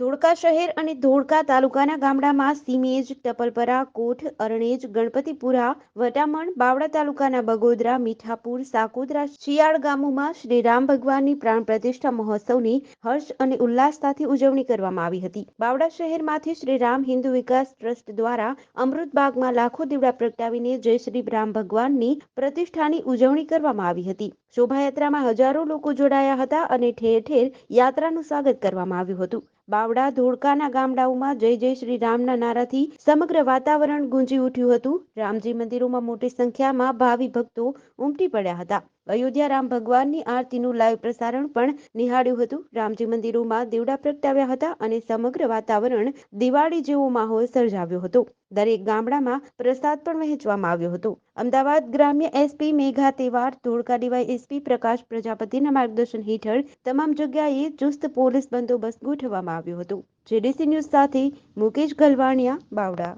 ધોળકા શહેર અને ધોળકા તાલુકાના ગામડામાં સીમેજ, ટપલપરા, કોઠ, અરણેજ, ગણપતિપુરા, વટામણ, બાવળા તાલુકાના બગોદરા, મીઠાપુર, સાકોદરા, શિયાળ ગામોમાં શ્રી રામ ભગવાનની પ્રાણ પ્રતિષ્ઠા મહોત્સવની હર્ષ અને ઉલ્લાસ સાથે ઉજવણી કરવામાં આવી હતી. બાવળા શહેરમાંથી શ્રી રામ હિન્દુ વિકાસ ટ્રસ્ટ દ્વારા અમૃત બાગમાં લાખો દીવડા પ્રગટાવીને જય શ્રી રામ ભગવાનની પ્રતિષ્ઠાની ઉજવણી કરવામાં આવી હતી. શોભાયાત્રામાં હજારો લોકો જોડાયા હતા અને ઠેર ઠેર યાત્રાનું સ્વાગત કરવામાં આવ્યું હતું. બાવડા, ધોળકાના ગામડાઓમાં જય જય શ્રી રામના નારાથી સમગ્ર વાતાવરણ ગુંજી ઉઠ્યું હતું. રામજી મંદિરોમાં મોટી સંખ્યામાં ભાવિ ભક્તો ઉમટી પડ્યા હતા. અયોધ્યા રામ ભગવાનની આરતીનું લાઈવ પ્રસારણ પણ નિહાળ્યું હતું. રામજી મંદિરોમાં દીવડા પ્રગટાવ્યા હતા અને સમગ્ર વાતાવરણ દિવાળી જેવો માહોલ સર્જાવ્યો હતો. દરેક ગામડામાં પ્રસાદ પણ વહેંચવામાં આવ્યો હતો. અમદાવાદ ગ્રામ્ય SP Megha Tevar, Dholka DY SP Prakash પ્રજાપતિના માર્ગદર્શન હેઠળ તમામ જગ્યાએ ચુસ્ત પોલીસ બંદોબસ્ત ગોઠવવામાં આવ્યો હતો. જેડીસી ન્યૂઝ સાથે મુકેશ ગલવાણિયા, બાવડા.